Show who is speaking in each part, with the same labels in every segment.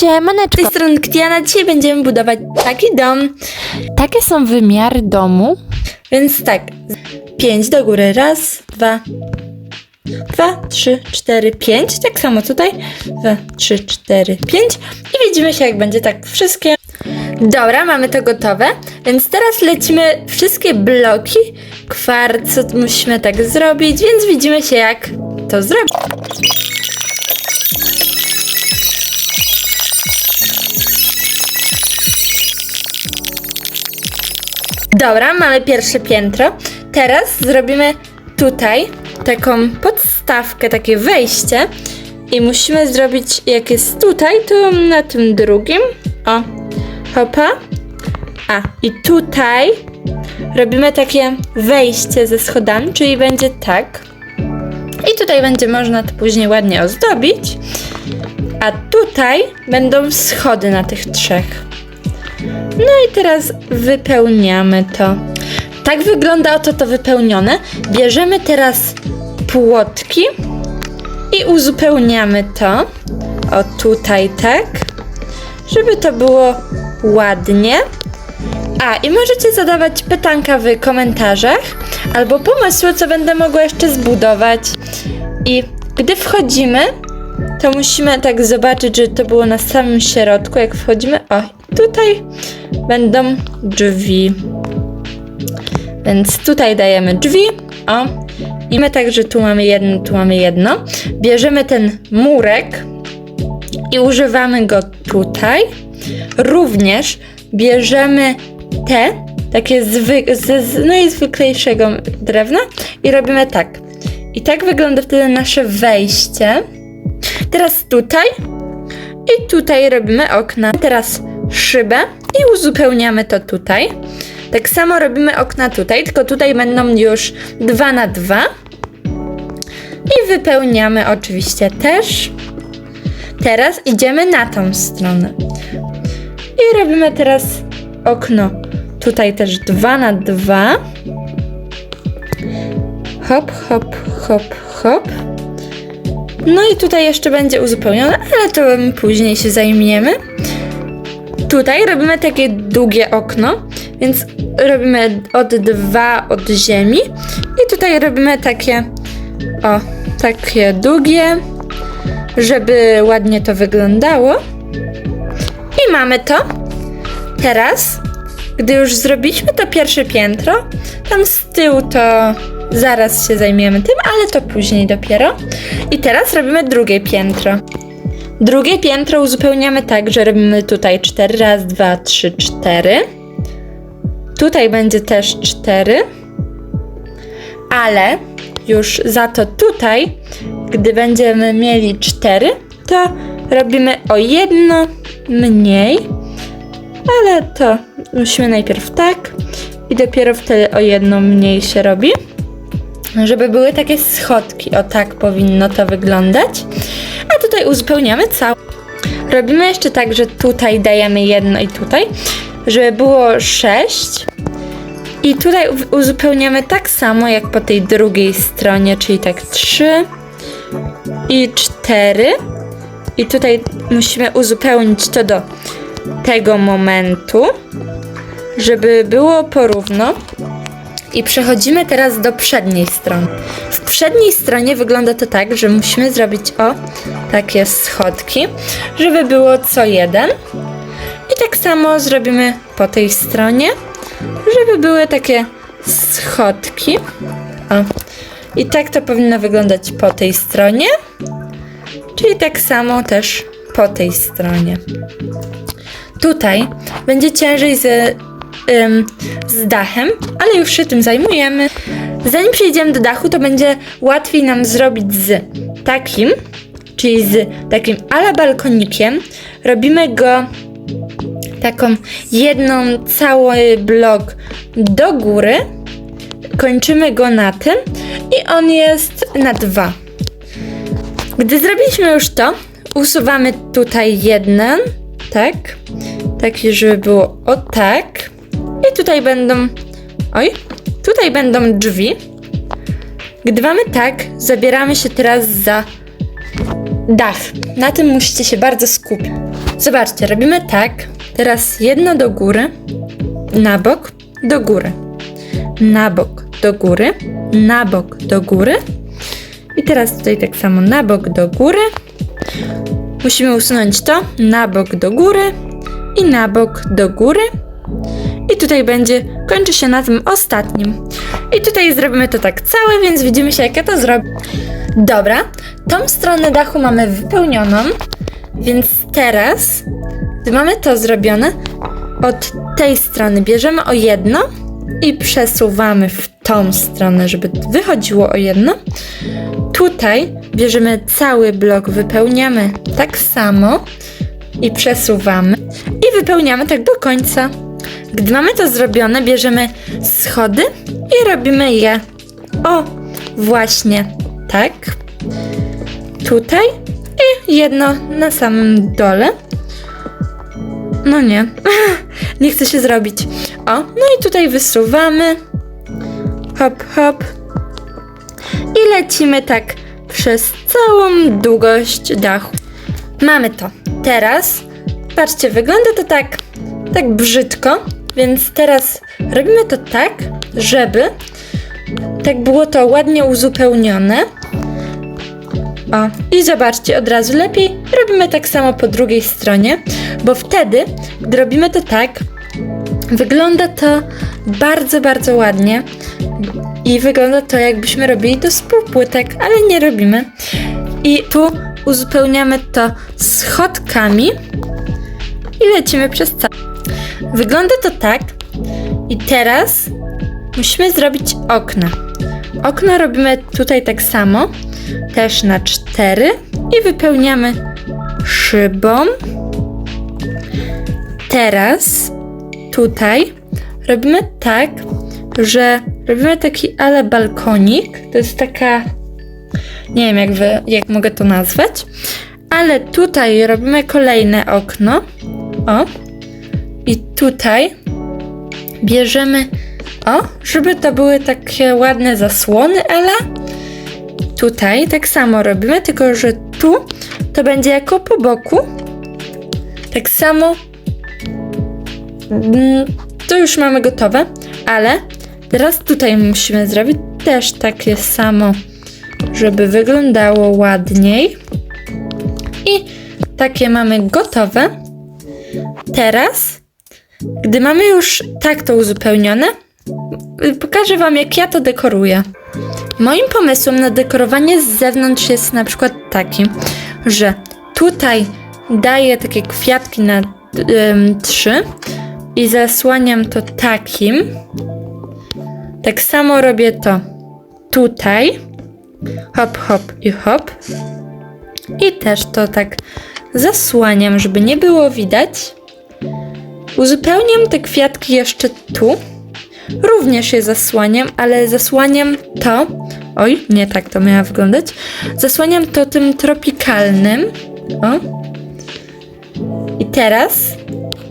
Speaker 1: Z tej
Speaker 2: Siemaneczko.
Speaker 1: strony Ktiana, dzisiaj będziemy budować taki dom.
Speaker 2: Takie są wymiary domu.
Speaker 1: Więc tak, pięć do góry. Raz, dwa, dwa, trzy, cztery, pięć. Tak samo tutaj. Dwa, trzy, cztery, pięć. I widzimy się, jak będzie tak wszystkie. Dobra, mamy to gotowe. Więc teraz lecimy wszystkie bloki. Kwarc musimy tak zrobić, więc widzimy się, jak to zrobić. Dobra, mamy pierwsze piętro. Teraz zrobimy tutaj taką podstawkę, takie wejście. I musimy zrobić, jak jest tutaj, to na tym drugim. O, hopa. A, i tutaj robimy takie wejście ze schodami, czyli będzie tak. I tutaj będzie można to później ładnie ozdobić. A tutaj będą schody na tych trzech. No i teraz wypełniamy to. Tak wygląda oto to wypełnione. Bierzemy teraz płotki i uzupełniamy to. O tutaj tak, żeby to było ładnie. A, i możecie zadawać pytanka w komentarzach albo pomysły, co będę mogła jeszcze zbudować. I gdy wchodzimy, to musimy tak zobaczyć, że to było na samym środku, jak wchodzimy. O, tutaj będą drzwi. Więc tutaj dajemy drzwi. O, i my także tu mamy jedno, tu mamy jedno. Bierzemy ten murek i używamy go tutaj. Również bierzemy te, takie z, z najzwyklejszego drewna i robimy tak. I tak wygląda wtedy nasze wejście. Teraz tutaj i tutaj robimy okna. Teraz szybę i uzupełniamy to tutaj. Tak samo robimy okna tutaj, tylko tutaj będą już dwa na dwa. I wypełniamy oczywiście też. Teraz idziemy na tą stronę. I robimy teraz okno tutaj też dwa na dwa. Hop, hop, hop, hop. No i tutaj jeszcze będzie uzupełnione, ale to później się zajmiemy. Tutaj robimy takie długie okno, więc robimy od dwa od ziemi. I tutaj robimy takie, o, takie długie, żeby ładnie to wyglądało. I mamy to. Teraz, gdy już zrobiliśmy to pierwsze piętro, tam z tyłu to zaraz się zajmiemy tym, ale to później dopiero. I teraz robimy drugie piętro. Drugie piętro uzupełniamy tak, że robimy tutaj 4, raz, dwa, trzy, cztery. Tutaj będzie też 4. Ale już za to tutaj, gdy będziemy mieli 4, to robimy o jedno mniej. Ale to musimy najpierw tak i dopiero wtedy o jedno mniej się robi. Żeby były takie schodki, o tak powinno to wyglądać. A tutaj uzupełniamy całe. Robimy jeszcze tak, że tutaj dajemy jedno i tutaj, żeby było 6. I tutaj uzupełniamy tak samo jak po tej drugiej stronie, czyli tak 3 i 4. I tutaj musimy uzupełnić to do tego momentu, żeby było porówno. I przechodzimy teraz do przedniej strony. W przedniej stronie wygląda to tak, że musimy zrobić o takie schodki, żeby było co jeden. I tak samo zrobimy po tej stronie, żeby były takie schodki. O. I tak to powinno wyglądać po tej stronie. Czyli tak samo też po tej stronie. Tutaj będzie ciężej z, ym, z dachem, ale już się tym zajmujemy. Zanim przejdziemy do dachu, to będzie łatwiej nam zrobić z takim, czyli z takim ala balkonikiem. Robimy go taką jedną cały blok do góry. Kończymy go na tym i on jest na dwa. Gdy zrobiliśmy już to, usuwamy tutaj jeden, tak, taki, żeby było o tak. I tutaj będą, oj, tutaj będą drzwi. Gdy mamy tak, zabieramy się teraz za dach. Na tym musicie się bardzo skupić. Zobaczcie, robimy tak. Teraz jedno do góry, na bok, do góry. Na bok, do góry, na bok, do góry. I teraz tutaj tak samo na bok, do góry. Musimy usunąć to, na bok, do góry i na bok, do góry. I tutaj będzie, kończy się na tym ostatnim. I tutaj zrobimy to tak całe, więc widzimy się, jak ja to zrobię. Dobra, tą stronę dachu mamy wypełnioną, więc teraz, gdy mamy to zrobione, od tej strony bierzemy o jedno i przesuwamy w tą stronę, żeby wychodziło o jedno. Tutaj bierzemy cały blok, wypełniamy tak samo i przesuwamy i wypełniamy tak do końca. Gdy mamy to zrobione, bierzemy schody i robimy je o właśnie tak. Tutaj i jedno na samym dole. No nie, nie chce się zrobić. O, no i tutaj wysuwamy. Hop, hop. I lecimy tak przez całą długość dachu. Mamy to. Teraz, patrzcie, wygląda to tak, tak brzydko, więc teraz robimy to tak, żeby tak było to ładnie uzupełnione. O, i zobaczcie, od razu lepiej robimy tak samo po drugiej stronie, bo wtedy, gdy robimy to tak, wygląda to bardzo, bardzo ładnie i wygląda to jakbyśmy robili to z półpłytek, ale nie robimy. I tu uzupełniamy to schodkami i lecimy przez cały. Wygląda to tak i teraz musimy zrobić okna. Okno robimy tutaj tak samo, też na cztery i wypełniamy szybą. Teraz tutaj robimy tak, że robimy taki ale balkonik. To jest taka, nie wiem jak, wy, jak mogę to nazwać, ale tutaj robimy kolejne okno. O. Tutaj bierzemy, o, żeby to były takie ładne zasłony, ale tutaj tak samo robimy, tylko że tu to będzie jako po boku. Tak samo mm, to już mamy gotowe, ale teraz tutaj musimy zrobić też takie samo, żeby wyglądało ładniej. I takie mamy gotowe. Teraz, gdy mamy już tak to uzupełnione, pokażę Wam, jak ja to dekoruję. Moim pomysłem na dekorowanie z zewnątrz jest na przykład taki, że tutaj daję takie kwiatki na trzy i zasłaniam to takim. Tak samo robię to tutaj. Hop, hop i hop. I też to tak zasłaniam, żeby nie było widać. Uzupełniam te kwiatki jeszcze tu. Również je zasłaniam, ale zasłaniam to. Oj, nie tak to miała wyglądać. Zasłaniam to tym tropikalnym. O. I teraz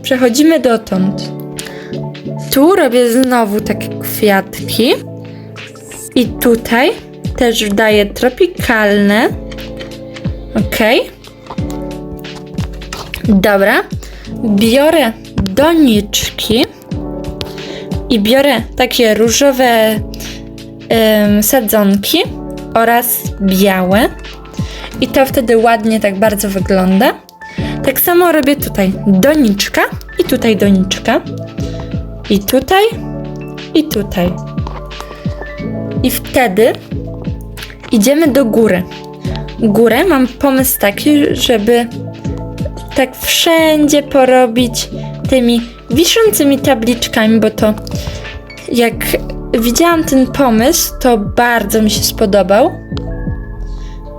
Speaker 1: przechodzimy dotąd. Tu robię znowu takie kwiatki. I tutaj też daję tropikalne. Ok. Dobra. Biorę doniczki i biorę takie różowe sadzonki oraz białe. I to wtedy ładnie tak bardzo wygląda. Tak samo robię tutaj doniczka i tutaj doniczka. I tutaj i tutaj. I wtedy idziemy do góry. Górę mam pomysł taki, żeby tak wszędzie porobić tymi wiszącymi tabliczkami, bo to jak widziałam ten pomysł, to bardzo mi się spodobał.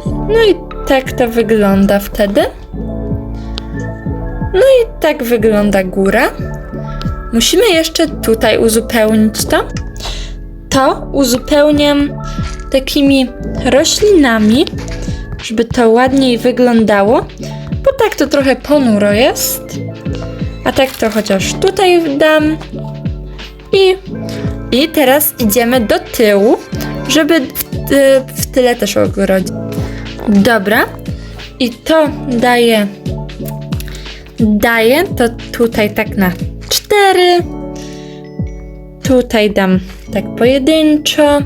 Speaker 1: No i tak to wygląda wtedy. No i tak wygląda góra. Musimy jeszcze tutaj uzupełnić to. To uzupełniam takimi roślinami, żeby to ładniej wyglądało, tak to trochę ponuro jest. A tak to chociaż tutaj dam. I, i teraz idziemy do tyłu, żeby w, ty- w tyle też ogrodzić. Dobra. I to daję daję to tutaj tak na cztery. Tutaj dam tak pojedynczo.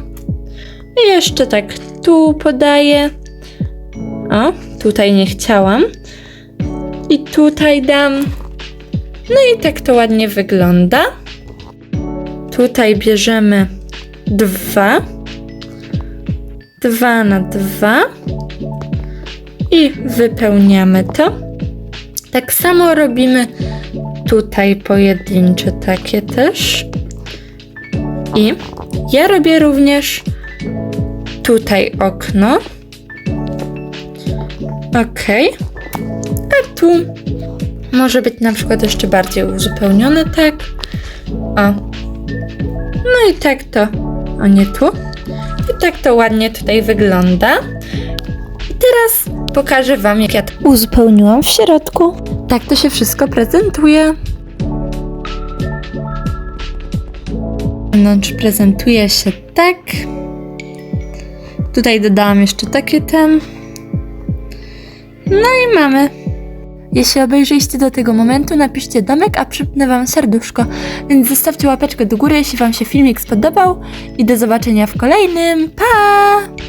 Speaker 1: I jeszcze tak tu podaję. O, tutaj nie chciałam. I tutaj dam. No i tak to ładnie wygląda. Tutaj bierzemy dwa. Dwa na dwa. I wypełniamy to. Tak samo robimy tutaj pojedyncze takie też. I ja robię również tutaj okno. Ok. A tu może być na przykład jeszcze bardziej uzupełnione, tak. O. No i tak to. O nie tu. I tak to ładnie tutaj wygląda. I teraz pokażę Wam, jak ja to uzupełniłam w środku. Tak to się wszystko prezentuje. Wewnątrz prezentuje się tak. Tutaj dodałam jeszcze takie ten. No i mamy. Jeśli obejrzeliście do tego momentu, napiszcie domek, a przypnę Wam serduszko. Więc zostawcie łapeczkę do góry, jeśli Wam się filmik spodobał. I do zobaczenia w kolejnym. Pa!